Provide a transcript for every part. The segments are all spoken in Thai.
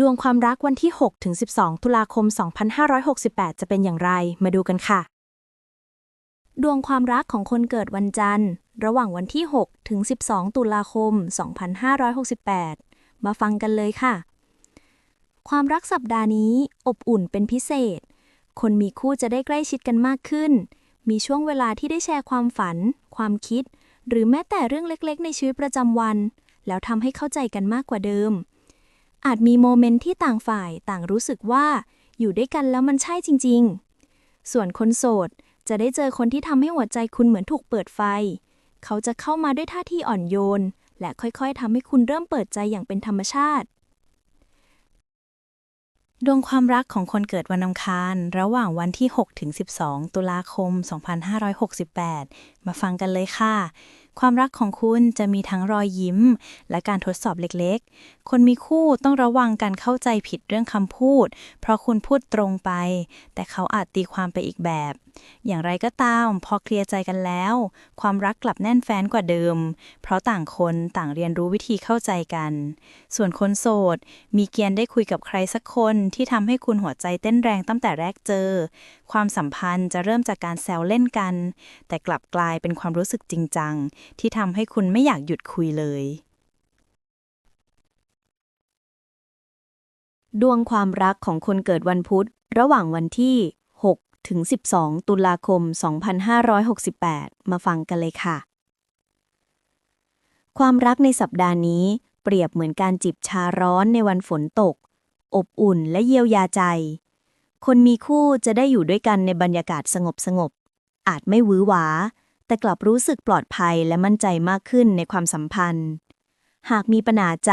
ดวงความรักวันที่6ถึง12 ตุลาคม 2568 จะเป็นอย่างไร มาดูกันค่ะ ดวงความรักของคนเกิดวันจันทร์ ระหว่างวันที่6ถึง12 ตุลาคม 2568 มาฟังกันเลยค่ะ ความรักสัปดาห์นี้อบอุ่นเป็นพิเศษ คนมีคู่จะได้ใกล้ชิดกันมากขึ้น มีช่วงเวลาที่ได้แชร์ความฝัน ความคิด หรือแม้แต่เรื่องเล็กๆ ในชีวิตประจำวัน แล้วทำให้เข้าใจกันมากกว่าเดิม อาจมีโมเมนต์ที่ต่างฝ่ายต่างรู้สึกว่า อยู่ด้วยกันแล้วมันใช่จริง ๆ ส่วนคนโสดจะได้เจอคนที่ทำให้หัวใจคุณเหมือนถูกเปิดไฟ เขาจะเข้ามาด้วยท่าที่อ่อนโยน และค่อยๆทำให้คุณเริ่มเปิดใจอย่างเป็นธรรมชาติ ดวงความรักของคนเกิดวันอังคาร ระหว่างวันที่ 6 ถึง 12 ตุลาคม 2568 มาฟังกันเลยค่ะ ความรักของคุณจะมีทั้งรอยยิ้ม และการทดสอบเล็กๆ คนมีคู่ต้องระวังการเข้าใจผิดเรื่องคำพูด เพราะคุณพูดตรงไป แต่เขาอาจตีความไปอีกแบบ อย่างไรก็ตามพอเคลียร์ใจกันแล้ว ความรักกลับแน่นแฟ้นกว่าเดิม เพราะต่างคนต่างเรียนรู้วิธีเข้าใจกัน ส่วนคนโสด มีเกียรติได้คุยกับใครสักคนที่ทำให้คุณหัวใจเต้นแรงตั้งแต่แรกเจอ ความสัมพันธ์จะเริ่มจากการแซวเล่นกัน แต่กลับกลายเป็นความรู้สึกจริงจังที่ทำให้คุณไม่อยากหยุดคุยเลย ดวงความรักของคนเกิดวันพุธ ระหว่างวันที่ 6 ถึง 12 ตุลาคม 2568 มาฟังกันเลยค่ะ ความรักในสัปดาห์นี้เปรียบเหมือนการจิบชาร้อนในวันฝนตก อบอุ่นและเยียวยาใจ คนมีคู่จะได้อยู่ด้วยกันในบรรยากาศสงบสงบๆอาจไม่หวือหวา แต่กลับรู้สึกปลอดภัยและมั่นใจมากขึ้นในความสัมพันธ์ หากมีปัญหาใจ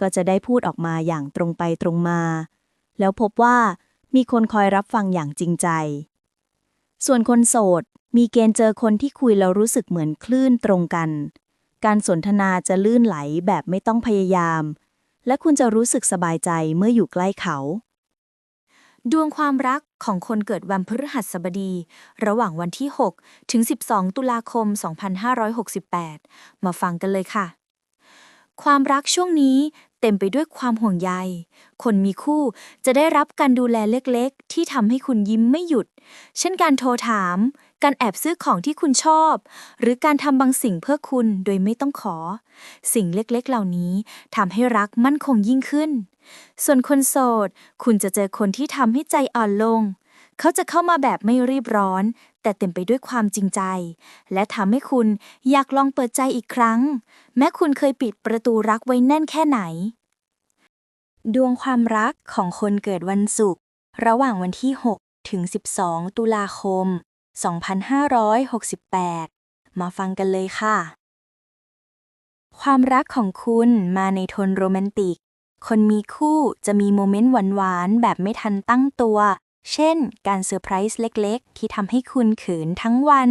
ก็จะได้พูดออกมาอย่างตรงไปตรงมา แล้วพบว่ามีคนคอยรับฟังอย่างจริงใจ ส่วนคนโสด มีเกณฑ์เจอคนที่คุยแล้วรู้สึกเหมือนคลื่นตรงกัน การสนทนาจะลื่นไหลแบบไม่ต้องพยายาม และคุณจะรู้สึกสบายใจเมื่ออยู่ใกล้เขา ดวงความรักของคนเกิดวันพฤหัสบดี ระหว่างวันที่ 6 ถึง 12 ตุลาคม 2568 มาฟังกันเลยค่ะ ความรักช่วงนี้เต็มไปด้วยความห่วงใย คนมีคู่จะได้รับการดูแลเล็กๆ ที่ทำให้คุณยิ้มไม่หยุด เช่นการโทรถาม การแอบซื้อของที่คุณชอบ หรือการทำบางสิ่งเพื่อคุณโดยไม่ต้องขอ สิ่งเล็กๆ เหล่านี้ทำให้รักมั่นคงยิ่งขึ้น ส่วนคนโสด คุณจะเจอคนที่ทำให้ใจอ่อนลง เขาจะเข้ามาแบบไม่รีบร้อน แต่เต็มไปด้วยความจริงใจ และทำให้คุณอยากลองเปิดใจอีกครั้ง แม้คุณเคยปิดประตูรักไว้แน่นแค่ไหน ดวงความรักของคนเกิดวันศุกร์ระหว่างวันที่ 6 ถึง 12 ตุลาคม 2568 มาฟังกันเลยค่ะ ความรักของคุณมาในโทนโรแมนติก คนมีคู่จะมีโมเมนต์หวานๆ แบบไม่ทันตั้งตัว เช่น การเซอร์ไพรส์เล็กๆ ที่ทำให้คุณเขินทั้งวัน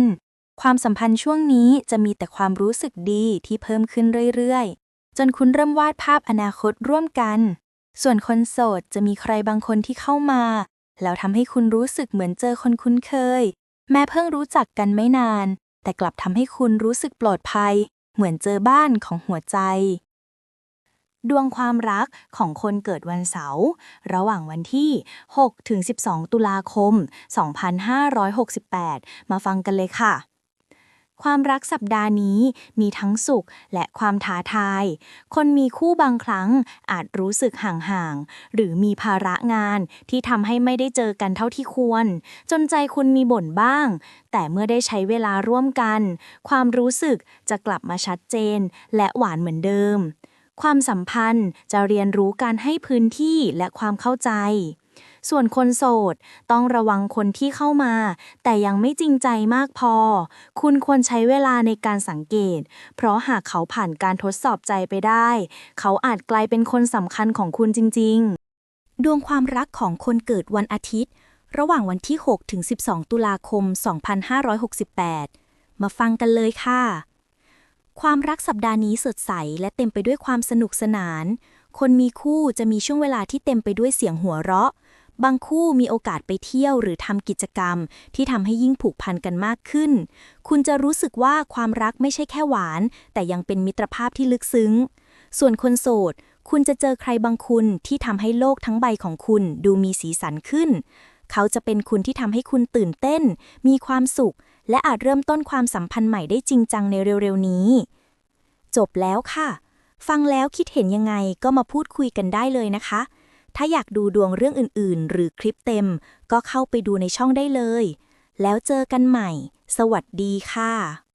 ความสัมพันธ์ช่วงนี้จะมีแต่ความรู้สึกดีที่เพิ่มขึ้นเรื่อยๆ จนคุณเริ่มวาดภาพอนาคตร่วมกัน ส่วนคนโสดจะมีใครบางคนที่เข้ามาแล้วทำให้คุณรู้สึกเหมือนเจอคนคุ้นเคย แม้เพิ่งรู้จักกันไม่นาน แต่กลับทำให้คุณรู้สึกปลอดภัย เหมือนเจอบ้านของหัวใจ ดวงความรักของคนเกิดวันเสาร์ระหว่างวันที่ 6 ถึง 12 ตุลาคม 2568 มาฟังกันเลยค่ะ ความรักสัปดาห์นี้มีทั้งสุขและความท้าทาย คนมีคู่บางครั้งอาจรู้สึกห่างๆ หรือมีภาระงานที่ทำให้ไม่ได้เจอกันเท่าที่ควร จนใจคุณมีบ่นบ้าง แต่เมื่อได้ใช้เวลาร่วมกัน ความรู้สึกจะกลับมาชัดเจน และหวานเหมือนเดิม ความสัมพันธ์จะเรียนรู้การให้พื้นที่และความเข้าใจ ส่วนคนโสด ต้องระวังคนที่เข้ามา แต่ยังไม่จริงใจมากพอ คุณควรใช้เวลาในการสังเกต เพราะหากเขาผ่านการทดสอบใจไปได้ เขาอาจกลายเป็นคนสำคัญของคุณจริง ๆ ดวงความรักของคนเกิดวันอาทิตย์ ระหว่างวันที่ 6 ถึง 12 ตุลาคม 2568 มาฟังกันเลยค่ะความรักสัปดาห์นี้สดใสและเต็มไปด้วยความสนุกสนาน คนมีคู่จะมีช่วงเวลาที่เต็มไปด้วยเสียงหัวเราะ บางคู่มีโอกาสไปเที่ยวหรือทำกิจกรรม ที่ทำให้ยิ่งผูกพันกันมากขึ้น คุณจะรู้สึกว่าความรักไม่ใช่แค่หวาน แต่ยังเป็นมิตรภาพที่ลึกซึ้ง ส่วนคนโสด คุณจะเจอใครบางคุณที่ทำให้โลกทั้งใบของคุณดูมีสีสันขึ้น เขาจะเป็นคุณที่ทำให้คุณตื่นเต้น มีความสุข และอาจเริ่มต้นความสัมพันธ์ใหม่ได้จริงจังในเร็วๆนี้ จบแล้วค่ะ ฟังแล้วคิดเห็นยังไงก็มาพูดคุยกันได้เลยนะคะ ถ้าอยากดูดวงเรื่องอื่นๆ หรือคลิปเต็ม ก็เข้าไปดูในช่องได้เลย แล้วเจอกันใหม่ สวัสดีค่ะ